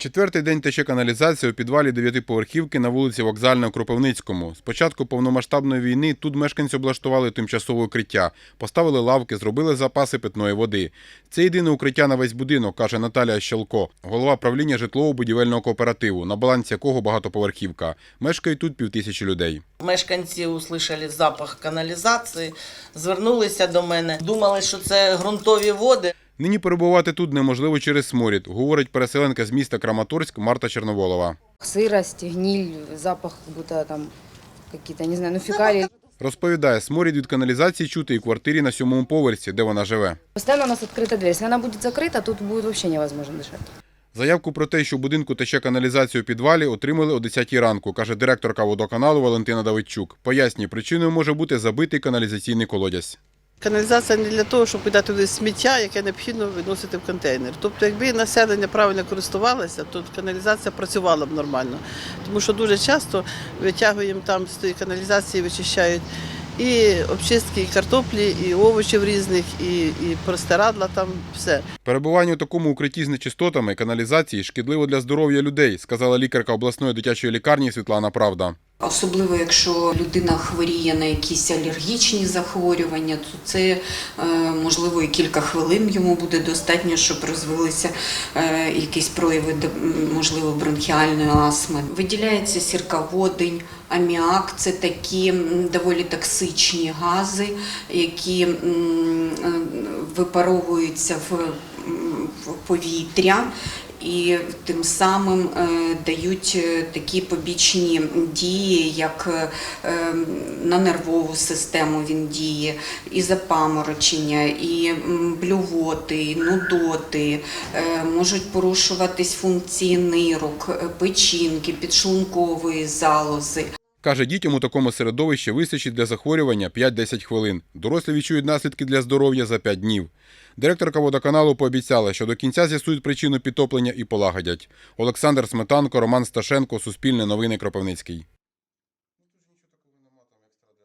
Четвертий день тече каналізація у підвалі дев'ятиповерхівки на вулиці Вокзальна у Кропивницькому. З початку повномасштабної війни тут мешканці облаштували тимчасове укриття, поставили лавки, зробили запаси питної води. Це єдине укриття на весь будинок, каже Наталія Щелко, голова правління житлово-будівельного кооперативу, на балансі якого багатоповерхівка. Мешкають тут півтисячі людей. Мешканці услышали запах каналізації, звернулися до мене, думали, що це ґрунтові води. Нині перебувати тут неможливо через сморід, говорить переселенка з міста Краматорськ Марта Черноволова. Сырость, гниль, запах, как будто там какие-то, не знаю, ну фекалии. Розповідає, сморід від каналізації чути і в квартирі на сьомому поверсі, де вона живе. Постоянно у нас открыта дверь. Если она будет закрыта, тут будет вообще невозможно дышать. Заявку про те, що в будинку тече каналізацію у підвалі, отримали о 10 ранку, каже директорка водоканалу Валентина Давидчук. Пояснює, причиною може бути забитий каналізаційний колодязь. Каналізація не для того, щоб кидати туди сміття, яке необхідно виносити в контейнер. Тобто, якби населення правильно користувалося, то каналізація працювала б нормально. Тому що дуже часто витягуємо там з тієї каналізації, вичищають і обчистки, і картоплі, і овочів різних, і, і простирадла, там все. Перебування у такому укритті з нечистотами каналізації шкідливо для здоров'я людей, сказала лікарка обласної дитячої лікарні Світлана Правда. Особливо, якщо людина хворіє на якісь алергічні захворювання, то це е, можливо і кілька хвилин йому буде достатньо, щоб розвилися е, якісь прояви, можливо, бронхіальної астми. Виділяється сірководень, аміак це такі доволі токсичні гази, які е, випаровуються в повітря і тим самим е, дають е, такі побічні дії, як е, на нервову систему він діє, і запаморочення, і блювоти, і нудоти, можуть порушуватись функції нирок, печінки, підшлункової залози. Каже, дітям у такому середовищі вистачить для захворювання 5-10 хвилин. Дорослі відчують наслідки для здоров'я за 5 днів. Директорка водоканалу пообіцяла, що до кінця з'ясують причину підтоплення і полагодять. Олександр Сметанко, Роман Сташенко, Суспільне новини Кропивницький.